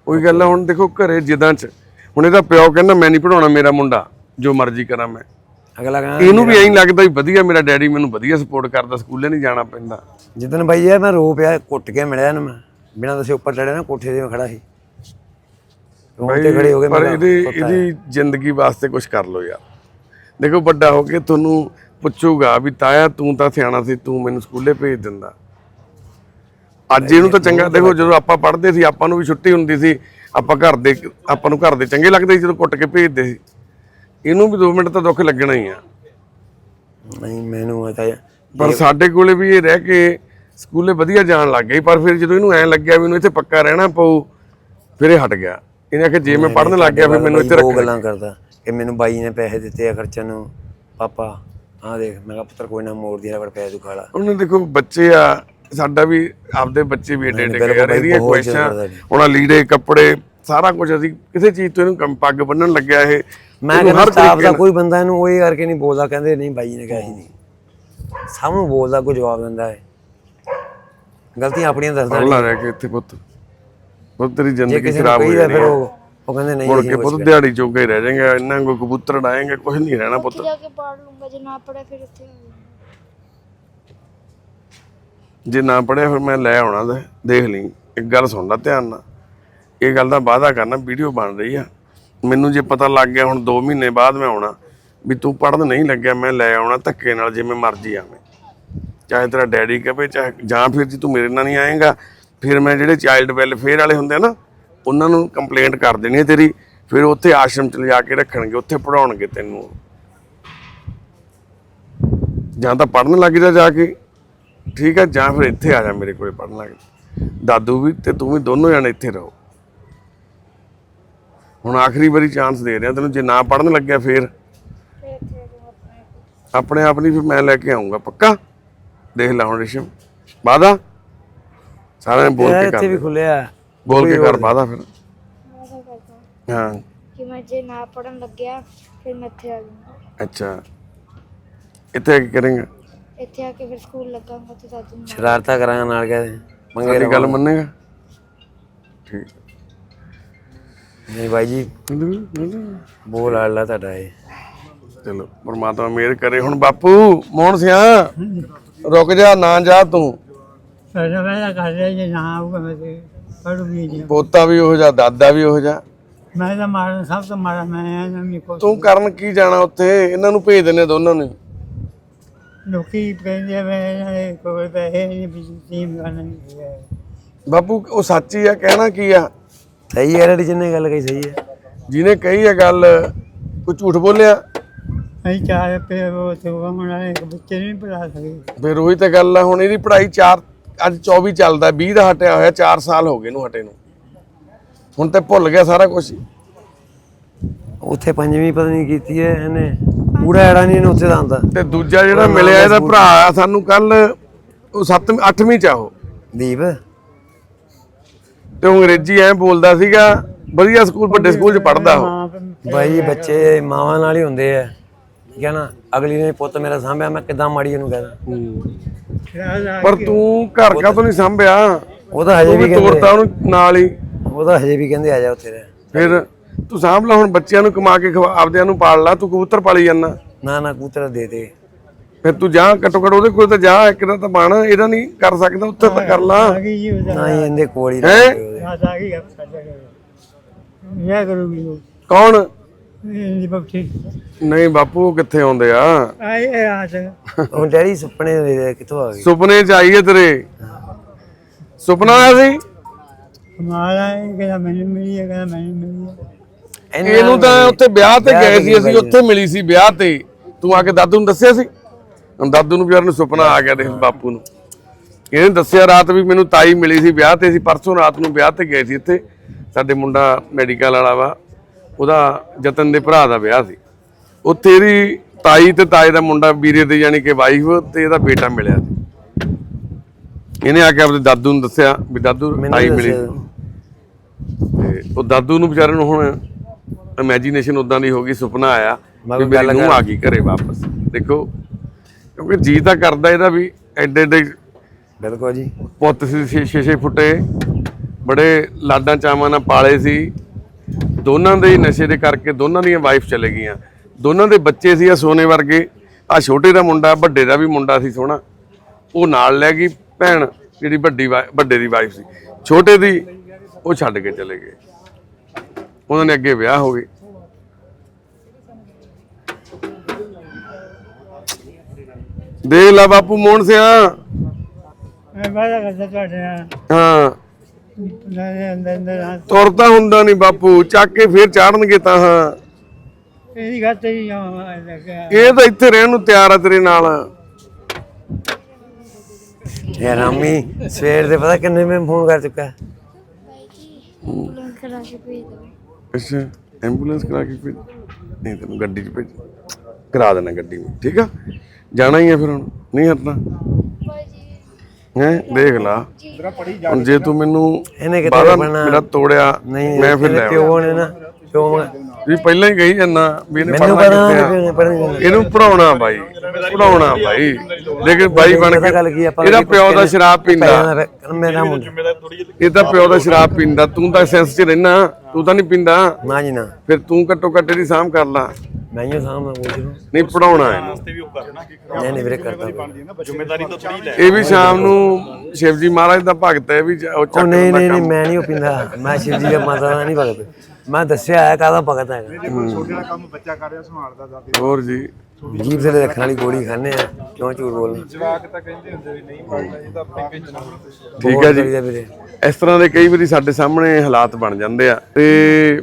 ਉਹੀ ਗੱਲ ਆ ਹੁਣ ਦੇਖੋ ਘਰੇ ਜਿੱਦਾਂ ਚ ਹੁਣ ਇਹਦਾ ਪਿਓ ਕਹਿੰਦਾ ਮੈਂ ਨਹੀਂ ਪੜਾਉਣਾ ਮੇਰਾ ਮੁੰਡਾ ਜੋ ਮਰਜ਼ੀ ਕਰਾਂ ਮੈਂ। ਅਗਲਾ ਕਹਿੰਦਾ ਇਹਨੂੰ ਵੀ ਐਂ ਲੱਗਦਾ ਵੀ ਵਧੀਆ ਮੇਰਾ ਡੈਡੀ ਮੈਨੂੰ ਵਧੀਆ ਸਪੋਰਟ ਕਰਦਾ ਸਕੂਲੇ ਨਹੀਂ ਜਾਣਾ ਪੈਂਦਾ। ਜਿੱਦਣ ਬਾਈ ਇਹ ਮੈਂ ਰੋ ਪਿਆ ਕੁੱਟ ਕੇ ਮਿਲਿਆ ਇਹਨੂੰ ਮੈਂ। ਬਿਨਾਂ ਦੱਸੇ ਉੱਪਰ ਚੜਿਆ ਨਾ ਕੋਠੇ ਤੇ ਮੈਂ ਖੜਾ ਸੀ। ਤੇ ਖੜੇ ਹੋ ਗਏ ਪਰ ਇਹਦੀ ਇਹਦੀ ਜ਼ਿੰਦਗੀ ਵਾਸਤੇ ਕੁਝ ਕਰ ਲੋ ਯਾਰ। ਦੇਖੋ ਵੱਡਾ ਹੋ ਕੇ ਤੁਹਾਨੂੰ ਪੁੱਛੂਗਾ ਵੀ ਤਾਇਆ ਤੂੰ ਤਾਂ ਸਿਆਣਾ ਸੀ ਤੂੰ ਮੈਨੂੰ ਸਕੂਲੇ ਭੇਜ ਦਿੰਦਾ। ਅੱਜ ਇਹਨੂੰ ਤਾਂ ਚੰਗਾ ਦੇਖੋ ਜਦੋਂ ਆਪਾਂ ਪੜ੍ਹਦੇ ਸੀ ਆਪਾਂ ਨੂੰ ਵੀ ਛੁੱਟੀ ਹੁੰਦੀ ਸੀ ਆਪਾਂ ਘਰ ਦੇ ਆਪਾਂ ਨੂੰ ਘਰ ਦੇ ਚੰਗੇ ਲੱਗਦੇ ਸੀ ਜਦੋਂ ਕੁੱਟ ਕੇ ਭੇਜਦੇ ਸੀ। ਇਹਨੂੰ ਵੀ 2 ਮਿੰਟ ਤਾਂ ਦੁੱਖ ਲੱਗਣਾ ਹੀ ਆ। ਨਹੀਂ ਮੈਨੂੰ ਤਾਂ ਪਰ ਸਾਡੇ ਕੋਲੇ ਵੀ ਇਹ ਰਹਿ ਕੇ ਸਕੂਲੇ ਵਧੀਆ ਜਾਣ ਲੱਗ ਗਈ ਪਰ ਫਿਰ ਜਦੋਂ ਇਹਨੂੰ ਐਂ ਲੱਗਿਆ ਵੀ ਇਹਨੂੰ ਇੱਥੇ ਪੱਕਾ ਰਹਿਣਾ ਪਊ ਫਿਰ ਇਹ ਹਟ ਗਿਆ। ਇਹਨੇ ਆਖਿਆ ਜੇ ਮੈਂ ਪੜ੍ਹਨ ਲੱਗ ਗਿਆ ਫਿਰ ਮੈਨੂੰ ਇੱਥੇ ਦੋ ਰੱਖਣਾ ਗੱਲਾਂ ਕਰਦਾ। ਕਿ ਮੈਨੂੰ ਬਾਈ ਨੇ ਪੈਸੇ ਦਿੱਤੇ ਆ ਖਰਚਣ ਨੂੰ। ਪਾਪਾ ਆਹ ਦੇਖ ਮੈਂ ਕਿਹਾ ਪੁੱਤਰ ਕੋਈ ਨਾ ਮੋੜ ਦਿਆ ਕਰ ਪੈਸੇ ਤੂੰ ਖਾ ਲਾ। ਉਹਨੇ ਦੇਖੋ ਬੱਚੇ ਆ ਸਾਡਾ ਵੀ ਆਪਦੇ ਬੱਚੇ ਵੀ ਏਡੇ ਏਡੇ ਯਾਰ ਇਹਦੀਆਂ ਕੁਐਸਚਨ। ਉਹਨਾਂ ਲੀੜੇ ਕੱਪੜੇ ਸਾਰਾ ਕੁਝ ਅਸੀਂ ਕਿਸੇ ਚੀਜ਼ ਤੋਂ ਇਹਨੂੰ ਪੱਗ ਬੰਨਣ ਲੱਗਿਆ ਇਹ। ਮੈਂ ਕਹਿੰਦਾ ਸਟਾਫ ਦਾ ਕੋਈ ਬੰਦਾ ਇਹਨੂੰ ਉਹੀ ਕਰਕੇ ਨਹੀਂ ਬੋਲਦਾ ਕਹਿੰਦੇ ਨਹੀਂ ਬਾਈ ਨੇ ਕਿਹਾ ਸੀ ਨਹੀਂ। ਸਭ ਨੂੰ ਬੋਲਦਾ ਕੋਈ ਜਵਾਬ ਦਿੰਦਾ ਹੈ। ਗਲਤੀਆਂ ਆਪਣੀਆਂ ਦੱਸਦਾ ਅੱਲਾ ਰਹਿ ਕੇ ਇੱਥੇ ਪੁੱਤ। ਪੁੱਤ ਤੇਰੀ ਜ਼ਿੰਦਗੀ ਕਿਸੇ ਨੂੰ ਖਰਾਬ ਹੋ ਕਹੀਦਾ ਜਾਣੀ ਫਿਰ ਹੈ। ਉਹ ਉਹ ਕਹਿੰਦੇ ਨਹੀਂ ਮੁੜ ਕੇ ਪੁੱਤ ਦਿਹਾੜੀ ਚੋਗਾ ਹੀ ਰਹਿ ਜਾਏਗਾ ਇੰਨਾ ਕੋਈ ਕਬੂਤਰ ਡਾਏਗਾ ਕੁਝ ਨਹੀਂ ਰਹਿਣਾ ਪੁੱਤ। ਜਾ ਕੇ ਪੜ ਲੂੰਗਾ ਜੇ ਨਾ ਪੜਿਆ ਫਿਰ ਉੱਥੇ ਆ ਜਾਊਂਗਾ। ਜੇ ਨਾ ਪੜਿਆ ਫਿਰ ਮੈਂ ਲੈ ਆਉਣਾ ਤੇ ਦੇਖ ਲਈ। ਇੱਕ ਗੱਲ ਸੁਣ ਲੈ ਧਿਆਨ ਨਾਲ। ਇਹ ਗੱਲ ਦਾ ਵਾਅਦਾ ਕਰਨਾ ਵੀਡੀਓ ਬਣ ਰਹੀ ਆ। ਮੈਨੂੰ ਜੇ ਪਤਾ ਲੱਗ ਗਿਆ ਹੁਣ 2 ਮਹੀਨੇ ਬਾਅਦ ਮੈਂ ਆਉਣਾ ਵੀ ਤੂੰ ਪੜਨ ਨਹੀਂ ਲੱਗਿਆ ਮੈਂ ਲੈ ਆਉਣਾ ਧੱਕੇ ਨਾਲ ਜਿਵੇਂ ਮਰਜ਼ੀ ਆਵੇਂ। ਚਾਹੇ ਤੇਰਾ ਡੈਡੀ ਕਹੇ ਚਾਹੇ ਜਾਂ ਫਿਰ ਜੇ ਤੂੰ ਮੇਰੇ ਨਾਲ ਨਹੀਂ ਆਏਗਾ ਫਿਰ ਮੈਂ ਜਿਹੜੇ ਚਾਈਲਡ ਵੈਲਫੇਅਰ ਵਾਲੇ ਹੁੰਦੇ ਆ ਨਾ, ਉਹਨਾਂ ਨੂੰ ਕੰਪਲੇਂਟ ਕਰ ਦੇਣੀ ਹੈ ਤੇਰੀ, ਫਿਰ ਉੱਥੇ ਆਸ਼ਰਮ ਚ ਲਿਜਾ ਕੇ ਰੱਖਣਗੇ, ਉੱਥੇ ਪੜਾਉਣਗੇ ਤੈਨੂੰ। ਜਾਂ ਤਾਂ ਪੜਨ ਲੱਗ ਜਾ ਜਾ ਕੇ, ਠੀਕ ਹੈ ਜਾਂ ਫਿਰ ਇੱਥੇ ਆ ਜਾ ਮੇਰੇ ਕੋਲੇ ਪੜਨ ਲੱਗ ਜਾ। ਦਾਦੂ ਵੀ ਤੇ ਤੂੰ ਵੀ ਦੋਨੋਂ ਜਣੇ ਇੱਥੇ ਰਹੋ। ਹੁਣ ਆਖਰੀ ਵਾਰੀ ਚਾਂਸ ਦੇ ਰਿਹਾ ਤੈਨੂੰ, ਜੇ ਨਾ ਪੜਨ ਲੱਗਿਆ ਫੇਰ। ਫਿਰ ਆਪਣੇ ਆਪ। ਨਹੀਂ, ਫਿਰ ਮੈਂ ਲੈ ਕੇ ਆਉਂਗਾ ਪੱਕਾ? ਦੇਖ ਲੈ ਹੁਣ ਰਿਸ਼ਮ। ਵਾਦਾ? ਸਾਰਿਆਂ ਨੇ ਬੋਲ ਕੇ ਇੱਥੇ ਵੀ ਕਰ ਖੁੱਲਿਆ ਬੋਲ ਕੇ ਕਰ ਵਾਦਾ ਫਿਰ ਮੈਂ ਤਾਂ ਕਰਦਾ ਹਾਂ। ਕਿ ਮੈਂ ਜੇ ਨਾ ਪੜਨ ਲੱਗਿਆ ਫਿਰ ਮੈਂ ਇੱਥੇ ਆ ਜਾਊਂਗਾ। ਅੱਛਾ। ਇੱਥੇ ਕੀ ਕਰੇਂਗਾ? ਇੱਥੇ ਆ ਕੇ ਫਿਰ ਸਕੂਲ ਲੱਗਾਂਗਾ ਤੇ ਦਾਦੂ ਨੂੰ ਸ਼ਰਾਰਤਾਂ ਕਰਾਂਗਾ ਨਾਲ ਕਹਿੰਦੇ ਮੰਗੇ ਸਾਡੀ ਗੱਲ ਮੰਨੇਗਾ? ਠੀਕ। ਨਹੀਂ ਬਾਈ ਜੀ ਬੋਲ ਆਲਾ ਤੁਹਾਡਾ ਇਹ। ਚਲੋ ਪਰਮਾਤਮਾ ਮਿਹਰ ਕਰੇ। ਹੁਣ ਬਾਪੂ ਮੋਹਨ ਸਿਆ ਰੁਕ ਜਾ ਨਾ ਜਾ ਤੂੰ। ਪਹਿਲਾਂ ਪਹਿਲਾਂ ਕਰ ਰਿਹਾ ਜੇ ਨਾ ਆਊਗਾ ਮੈਂ ਤੇ ਪੜੂਗੀ ਜੀ ਪੋਤਾ ਵੀ ਉਹ ਜਾ ਦਾਦਾ ਵੀ ਉਹ ਜਾ ਮੈਂ ਤਾਂ ਮਾਰਨ ਸਭ ਤੋਂ ਮਾਰਾ ਮੈਂ ਆ ਨਾ ਕੋਲ ਤੂੰ ਕਰਨ ਕੀ ਜਾਣਾ ਉੱਥੇ? ਇਹਨਾਂ ਨੂੰ ਭੇਜ ਦਿੰਨੇ ਦੋਨਾਂ ਨੂੰ। ਹੀ। ਲੋਕੀ ਕਹਿੰਦੇ ਆ ਮੈਂ ਇਹਨਾਂ ਦੇ ਕੋਲ ਪੈਸੇ ਨਹੀਂ ਵੀ ਟੀਮ ਕਰਨੀ ਹੈ ਬਾਪੂ ਉਹ ਸੱਚ ਹੀ ਆ ਕਹਿਣਾ ਕੀ ਆ? ਸਹੀ ਹੈ ਡੈਡੀ ਜਿੰਨੇ ਗੱਲ ਕਹੀ ਸਹੀ ਹੈ। ਜਿਹਨੇ ਕਹੀ ਆ ਗੱਲ ਕੋਈ ਝੂਠ ਬੋਲਿਆ। ਅਸੀਂ ਚਾਰ ਪੇ ਉਹ ਤੇ ਉਹ ਹੁਣ ਇੱਕ ਬੱਚੇ ਨਹੀਂ ਪੜਾ ਸਕੇ ਫਿਰ ਉਹੀ ਤਾਂ ਗੱਲ ਆ ਹੁਣ ਇਹਦੀ ਪੜ੍ਹਾਈ 4 ਅੱਜ 24 ਚੱਲਦਾ 20 ਦਾ ਹਟਿਆ ਹੋਇਆ 4 ਸਾਲ ਹੋ ਗਏ ਇਹਨੂੰ ਹਟੇ ਨੂੰ। ਹੁਣ ਤੇ ਭੁੱਲ ਗਿਆ ਸਾਰਾ ਕੁਝ ਉੱਥੇ ਪੰਜਵੀਂ ਪਤਾ ਨਹੀਂ ਕੀਤੀ ਹੈ ਇਹਨੇ। ਪੂਰਾ ਐੜਾ ਨਹੀਂ ਇਹਨੇ ਉੱਥੇ ਦਾ ਆਂਦਾ ਤੇ ਦੂਜਾ ਜਿਹੜਾ ਮਿਲਿਆ ਇਹਦਾ ਭਰਾ ਆ ਸਾਨੂੰ ਕੱਲ ਉਹ 7 8ਵੀਂ ਚ ਆ ਉਹ। ਦੀਪ? ਤੇ ਉਹ ਅੰਗਰੇਜ਼ੀ ਐ ਬੋਲਦਾ ਸੀਗਾ ਵਧੀਆ ਸਕੂਲ ਵੱਡੇ ਸਕੂਲ ਚ ਪੜਦਾ ਉਹ। ਬਾਈ ਬੱਚੇ ਮਾਵਾਂ ਨਾਲ ਹੀ ਹੁੰਦੇ ਆ। ਠੀਕ ਹੈ ਨਾ? ਅਗਲੀ ਨੇ ਪੁੱਤ ਮੇਰਾ ਸਾਂਭਿਆ ਮੈਂ ਕਿਦਾਂ ਮਾੜੀ ਇਹਨੂੰ ਕਹਦਾ ਪਰ ਤੂੰ ਘਰ ਕਾ ਤੋਂ ਨਹੀਂ ਸੰਭਿਆ? ਉਹ ਤਾਂ ਹਜੇ ਵੀ ਵੀ ਕਹਿੰਦੇ ਤੋਰਤਾ ਉਹਨੂੰ ਨਾਲ ਹੀ। ਉਹ ਤਾਂ ਹਜੇ ਵੀ ਕਹਿੰਦੇ ਆ ਜਾ ਉੱਥੇ ਰਹਿ। ਫਿਰ ਤੂੰ ਸਾਂਭ ਲੈ ਹੁਣ ਬੱਚਿਆਂ ਨੂੰ ਕਮਾ ਕੇ ਖਵਾ ਆਪਦਿਆਂ ਨੂੰ ਪਾਲ ਲਾ ਤੂੰ ਕਬੂਤਰ ਪਾਲੀ ਜਾਂਦਾ। ਨਾ ਨਾ ਕੂਤਰਾ ਦੇ ਦੇ। ਫਿਰ ਤੂੰ ਜਾ ਘੱਟੋ ਘੱਟ ਉਹਦੇ ਕੋਲ ਤਾਂ ਜਾ ਇੱਕ ਦਾ ਤਾਂ ਬਣ ਇਹਦਾ ਨਹੀਂ ਕਰ ਸਕਦਾ ਉੱਥੇ ਤਾਂ ਕਰ ਲਾ। ਆ ਗਈ ਜੀ ਉਹਦਾ ਨਾ ਹੀ ਇਹਦੇ ਕੋਲ ਹੀ ਹੈਂ? ਉਹਦੇ। ਰਾਤ ਆ ਗਈ ਆ ਇਹ ਕਰੂਗੀ ਉਹ। ਕੌਣ? ਨਹੀਂ ਬਾਪੂ ਕਿੱਥੇ ਆਉਂਦੇ ਆ? ਆਏ ਇਹ ਰਾਤ ਹੁਣ ਡੈਡੀ ਸੁਪਨੇ ਦੇ ਕਿੱਥੋਂ ਆ ਗਏ? ਸੁਪਨੇ ਚ ਆਈਏ ਤੇਰੇ? ਸੁਪਨਾ ਆਇਆ ਸੀ? ਹਮਾਰਾ ਇਹ ਕਹਿੰਦਾ ਮੈਨੂੰ ਮਿਲੀ ਹੈ ਕਹਿੰਦਾ ਮੈਨੂੰ ਮਿਲੀ ਹੈ ਇਹਨੇ ਇਹਨੂੰ ਤਾਂ ਉੱਥੇ ਵਿਆਹ ਤੇ ਵਿਆਹ ਗਏ ਤੇ ਸੀ ਗਏ ਅਸੀਂ ਬਾਈ ਉੱਥੇ ਮਿਲੀ ਸੀ ਵਿਆਹ ਤੇ। ਤੂੰ ਆ ਕੇ ਦਾਦੂ ਨੂੰ ਦੱਸਿਆ ਸੀ? ਦਾਦੂ ਨੂੰ ਵਿਚਾਰ ਨੂੰ ਸੁਪਨਾ ਆ ਗਿਆ ਦੇਖ ਬਾਪੂ ਨੂੰ। ਇਹਨੇ ਦੱਸਿਆ ਰਾਤ ਵੀ ਮੈਨੂੰ ਤਾਈ ਮਿਲੀ ਸੀ ਵਿਆਹ ਤੇ ਅਸੀਂ ਪਰਸੋਂ ਰਾਤ ਨੂੰ ਵਿਆਹ ਤੇ ਗਏ ਸੀ ਇੱਥੇ। ਸਾਡੇ ਮੁੰਡਾ ਮੈਡੀਕਲ ਵਾਲਾ ਵਾ। ਉਹਦਾ ਜਤਨ ਦੇ ਭਰਾ ਦਾ ਵਿਆਹ ਸੀ। ਉੱਥੇ ਇਹਦੀ ਤਾਈ ਤੇ ਤਾਏ ਦਾ ਮੁੰਡਾ ਵੀਰੇ ਦੇ ਯਾਨੀ ਕਿ ਵਾਈਫ ਤੇ ਇਹਦਾ ਬੇਟਾ ਮਿਲਿਆ ਸੀ। ਇਹਨੇ ਆ ਕੇ ਆਪਣੇ ਦਾਦੂ ਨੂੰ ਦੱਸਿਆ ਵੀ ਦਾਦੂ ਤਾਈ ਮਿਲੀ। ਤੇ ਉਹ ਦਾਦੂ ਨੂੰ ਵਿਚਾਰੇ ਨੂੰ ਹੁਣ ਇਮੇਜਿਨੇਸ਼ਨ ਉਦਾਂ ਦੀ ਹੋ ਗਈ ਸੁਪਨਾ ਆਇਆ ਵੀ ਮੇਰੀ ਨੂੰ ਆ ਗਈ ਘਰੇ ਵਾਪਸ। ਦੇਖੋ ਕਿਉਂਕਿ ਜੀ ਤਾਂ ਕਰਦਾ ਇਹਦਾ ਵੀ ਐਡੇ ਐਡੇ ਬਿਲਕੁਲ ਜੀ। ਪੁੱਤ ਸੀ ਛੇ ਛੇ ਛੇ ਫੁੱਟੇ ਬੜੇ ਲਾਡਾਂ ਚਾਵਾਂ ਨਾਲ ਪਾਲੇ ਸੀ। ਦੋਨਾਂ ਦੇ ਨਸ਼ੇ ਦੇ ਕਰਕੇ ਦੋਨਾਂ ਦੀਆਂ ਵਾਈਫ ਚਲੇ ਗਈਆਂ। ਦੋਨਾਂ ਦੇ ਬੱਚੇ ਸੀ ਆ ਸੋਨੇ ਵਰਗੇ। ਆ ਛੋਟੇ ਦਾ ਮੁੰਡਾ ਵੱਡੇ ਦਾ ਵੀ ਮੁੰਡਾ ਸੀ ਸੋਹਣਾ। ਉਹ ਨਾਲ ਲੈ ਗਈ ਭੈਣ ਜਿਹੜੀ ਵੱਡੀ ਵੱਡੇ ਦੀ ਵਾਈਫ ਸੀ। ਛੋਟੇ ਦੀ ਉਹ ਛੱਡ ਕੇ ਚਲੇ ਗਏ। ਉਹਨਾਂ ਨੇ ਅੱਗੇ ਵਿਆਹ ਹੋ ਗਏ। ਦੇਖ ਲਾ ਬਾਪੂ ਮੋਹਨ ਸਿਆ। ਮੈਂ ਵਾਦਾ ਕਰਦਾ ਤੁਹਾਡੇ ਨਾਲ। ਹਾਂ। ਅੰਦਰ ਅੰਦਰ ਤੁਰਦਾ ਹੁੰਦਾ ਨਹੀਂ ਬਾਪੂ ਚੱਕ ਕੇ ਫੇਰ ਚਾੜਨਗੇ ਤਾਂ ਹਾਂ। ਇਹਦੀ ਗੱਲ ਤੇ ਹੀ ਆ ਲੱਗਿਆ ਇਹ ਤਾਂ ਇੱਥੇ ਰਹਿਣ ਨੂੰ ਤਿਆਰ ਆ ਤੇਰੇ ਨਾਲ। ਯਾਰ ਰਾਮੀ ਸਵੇਰ ਦੇ ਪਤਾ ਕਿੰਨੇ ਮੈਂ ਫੋਨ ਕਰ ਚੁੱਕਾ? ਕਰਾ ਕੇ ਭੇਜ ਦਿਓ ਅੱਛਾ ਐਂਬੂਲੈਂਸ ਕਰਾ ਕੇ ਭੇਜ ਨਹੀਂ ਤੈਨੂੰ ਗੱਡੀ 'ਚ ਭੇਜ ਕਰਾ ਦੇਣਾ ਗੱਡੀ ਵਿੱਚ ਠੀਕ ਆ? ਜਾਣਾ ਹੀ ਆ ਫਿਰ ਹੁਣ ਨਹੀਂ ਹਟਣਾ। ਹੈ? ਦੇਖ ਲਾ। ਹੁਣ ਜੇ ਤੂੰ ਮੈਨੂੰ ਇਹਨੇ ਕਿਤੇ ਬਾਹਰ ਮੇਰਾ ਤੋੜਿਆ ਨਹੀਂ ਮੈਂ ਫਿਰ ਇਹਦੇ ਲੈ ਪਿਓ ਨੇ ਨਾ? ਪਿਓ ਮੈਂ- ਵੀ ਪਹਿਲਾਂ ਹੀ ਕਹੀ ਜਾਂਦਾ ਵੀ ਇਹਨੇ ਮੈਨੂੰ ਪਤਾ ਕਿੱਥੇ ਨਹੀਂ ਆ ਨੇ ਪੜ੍ਹਨ ਇਹਨੂੰ ਪੜਾਉਣਾ ਬਾਈ ਪੜਾਉਣਾ ਬਾਈ। ਲੇਕਿਨ ਬਾਈ ਬਣ ਗੱਲ ਕੀ ਆਪਾਂ ਇਹਦਾ ਪਿਓ ਦਾ ਸ਼ਰਾਬ ਪੀਂਦਾ। ਮੇਰਾ ਮੁੰਡਾ। ਇਹ ਤਾਂ ਪਿਓ ਦਾ ਸ਼ਰਾਬ ਪੀਂਦਾ ਤੂੰ ਤਾਂ ਸੈਂਸ 'ਚ ਰਹਿਣਾ ਤੂੰ ਤਾਂ ਨਹੀਂ ਪੀਂਦਾ। ਨਾ ਜੀ ਨਾ। ਫਿਰ ਤੂੰ ਘੱਟੋ ਘੱਟ ਇਹਦੀ ਸਾਂਭ ਕਰ ਲਾ। ਮੈਂ ਹੀ ਸਾਹਮਣਾ ਪੁੱਛ ਲੂੰ ਨਹੀਂ ਪੜਾਉਣਾ ਇਹਨੂੰ। ਨਹੀਂ ਨਹੀਂ ਵੀਰੇ ਕਰਦਾ ਕੋਈ। ਇਹ ਵੀ ਸ਼ਾਮ ਨੂੰ ਸ਼ਿਵਜੀ ਮਹਾਰਾਜ ਦਾ ਭਗਤ ਹੈ ਇਹ ਵੀ ਉਹ ਉਹ ਚੱਕਰ ਨਹੀਂ ਨਹੀਂ ਨਹੀਂ ਕੰਮ। ਮੈਂ ਨਹੀਂ ਉਹ ਪੀਂਦਾ। ਮੈਂ ਸ਼ਿਵ ਜੀ ਦਾ ਮਾਤਾ ਦਾ ਨਹੀਂ ਭਗਤ। ਮੈਂ ਦੱਸਿਆ ਹੈ ਕਾਹਦਾ ਭਗਤ ਹੈਗਾ ਹੋਰ ਜੀ। ਜੀਭ ਤੇ ਰੱਖਣ ਵਾਲੀ ਗੋਲੀ ਖਾਣੇ ਆ। ਕਿਉਂ ਝੂਠ ਬੋਲਣਾ ਠੀਕ ਹੈ ਜੀ। ਵੀਰੇ। ਇਸ ਤਰ੍ਹਾਂ ਦੇ ਕਈ ਵਾਰੀ ਸਾਡੇ ਸਾਹਮਣੇ ਹਾਲਾਤ ਬਣ ਜਾਂਦੇ ਆ। ਤੇ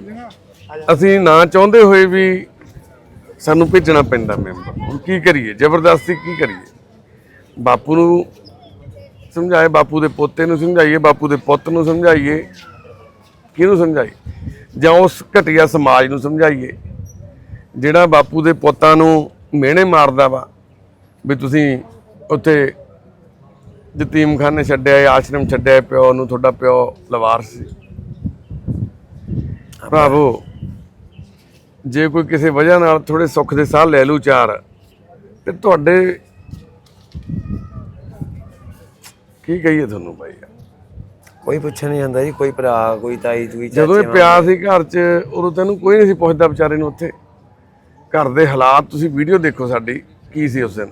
ਅਸੀਂ ਨਾ ਚਾਹੁੰਦੇ ਹੋਏ ਵੀ ਸਾਨੂੰ ਭੇਜਣਾ ਪੈਂਦਾ ਮੈਂਬਰ ਹੁਣ ਕੀ ਕਰੀਏ? ਜ਼ਬਰਦਸਤੀ ਕੀ ਕਰੀਏ? ਬਾਪੂ ਨੂੰ ਸਮਝਾਏ ਬਾਪੂ ਦੇ ਪੋਤੇ ਨੂੰ ਸਮਝਾਈਏ ਬਾਪੂ ਦੇ ਪੁੱਤ ਨੂੰ ਸਮਝਾਈਏ। ਕਿਹਨੂੰ ਸਮਝਾਈਏ? ਜਾਂ ਉਸ ਘਟੀਆ ਸਮਾਜ ਨੂੰ ਸਮਝਾਈਏ ਜਿਹੜਾ ਬਾਪੂ ਦੇ ਪੁੱਤਾਂ ਨੂੰ ਮਿਹਣੇ ਮਾਰਦਾ ਵਾ ਵੀ ਤੁਸੀਂ ਉੱਥੇ ਯਤੀਮਖਾਨੇ ਛੱਡਿਆ ਆਸ਼ਰਮ ਛੱਡਿਆ ਪਿਓ ਨੂੰ ਤੁਹਾਡਾ ਪਿਓ ਲਵਾਰਸ ਸੀ। ਭਰਾਵੋ ਜੇ ਕੋਈ ਕਿਸੇ ਵਜ੍ਹਾ ਨਾਲ ਥੋੜੇ ਸੁੱਖ ਦੇ ਸਾਹ ਲੈ ਲੂ ਚਾਰ ਤੇ ਤੁਹਾਡੇ ਕੀ ਕਹੀਏ ਤੁਹਾਨੂੰ ਬਾਈ? ਕੋਈ ਪੁੱਛਣ ਨਹੀਂ ਜਾਂਦਾ ਜੀ ਕੋਈ ਭਰਾ ਕੋਈ ਤਾਈ ਤੂਈ ਜਦੋਂ ਇਹ ਪਿਆ ਸੀ ਘਰ 'ਚ ਉਦੋਂ ਤੈਨੂੰ ਕੋਈ ਨਹੀਂ ਸੀ ਪੁੱਛਦਾ ਵਿਚਾਰੇ ਨੂੰ ਉੱਥੇ। ਘਰ ਦੇ ਹਾਲਾਤ ਤੁਸੀਂ ਵੀਡੀਓ ਦੇਖੋ ਸਾਡੀ ਕੀ ਸੀ ਉਸ ਦਿਨ।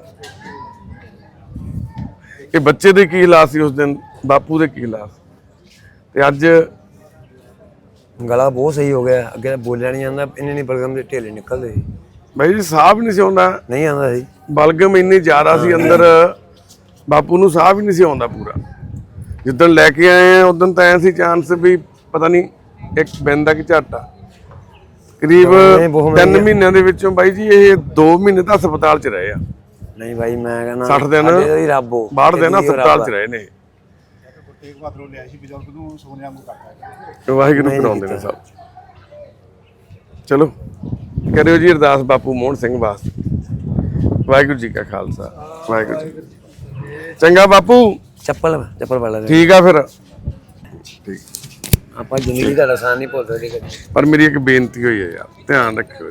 ਇਹ ਬੱਚੇ ਦੇ ਕੀ ਹਾਲਾਤ ਸੀ ਉਸ ਦਿਨ ਬਾਪੂ ਦੇ ਕੀ ਹਾਲਾਤ। ਤੇ ਅੱਜ ਗਲਾ ਬਹੁਤ ਸਹੀ ਹੋ ਗਿਆ ਅੱਗੇ ਤਾਂ ਬੋਲਿਆ ਨਹੀਂ ਜਾਂਦਾ ਇੰਨੇ ਨਹੀਂ ਬਲਗਮ ਦੇ ਢੇਲੇ ਨਿਕਲਦੇ ਸੀ। ਬਾਈ ਜੀ ਸਾਹ ਵੀ ਨਹੀਂ ਸੀ ਆਉਂਦਾ ਨਹੀਂ ਆਉਂਦਾ ਸੀ। ਬਲਗਮ ਇੰਨੀ ਜ਼ਿਆਦਾ ਸੀ ਅੰਦਰ ਬਾਪੂ ਨੂੰ ਸਾਹ ਵੀ ਨਹੀਂ ਸੀ ਆਉਂਦਾ ਪੂਰਾ। ਜਿੱਦਣ ਲੈ ਕੇ ਆਏ ਆ ਉਦੋਂ ਤਾਂ ਐ ਸੀ ਚਾਂਸ ਵੀ ਪਤਾ ਨਹੀਂ ਇੱਕ ਬਿੰਦ ਦਾ ਕਿ ਝਾਟਾ ਕਰੀਬ ਦਵਾਈਆਂ ਹੀ ਬਹੁਤ 3 ਮਹਿੰਗੀਆਂ। ਮਹੀਨਿਆਂ ਦੇ ਵਿੱਚੋਂ ਬਾਈ ਜੀ ਇਹ 2 ਮਹੀਨੇ ਤਾਂ ਹਸਪਤਾਲ 'ਚ ਰਹੇ ਆ। ਨਹੀਂ ਭਾਈ ਮੈਂ ਕਹਿੰਦਾ 60 ਦਿਨ ਸਾਡੇ ਦਾ ਹੀ ਰੱਬ ਹੋ। 62 ਦਿਨ ਇਹਦੀ ਹੀ ਹਸਪਤਾਲ ਰੱਬ 'ਚ ਆ। ਰਹੇ ਨੇ ਵਾਹਿਗੁਰੂ ਕਰਾਉਂਦੇ ਨੇ ਸਭ। ਚਲੋ ਕਰਿਓ ਜੀ ਅਰਦਾਸ ਬਾਪੂ ਮੋਹਨ ਸਿੰਘ ਵਾਸਤੇ। ਵਾਹਿਗੁਰੂ ਜੀ ਕਾ ਖਾਲਸਾ ਵਾਹਿਗੁਰੂ ਜੀ। ਚੰਗਾ ਬਾਪੂ। ਚੱਪਲ ਚੱਪਲ ਵਾਲਾ ਠੀਕ ਆ ਫਿਰ। ਠੀਕ। ਆਪਾਂ ਜ਼ਿੰਦਗੀ ਦਾ ਆਸਾਨ ਨਹੀਂ ਭੁੱਲ ਸਕਦੇ ਕਦੇ ਪਰ ਮੇਰੀ ਇੱਕ ਬੇਨਤੀ ਹੋਈ ਹੈ ਯਾਰ ਧਿਆਨ ਰੱਖਿਓ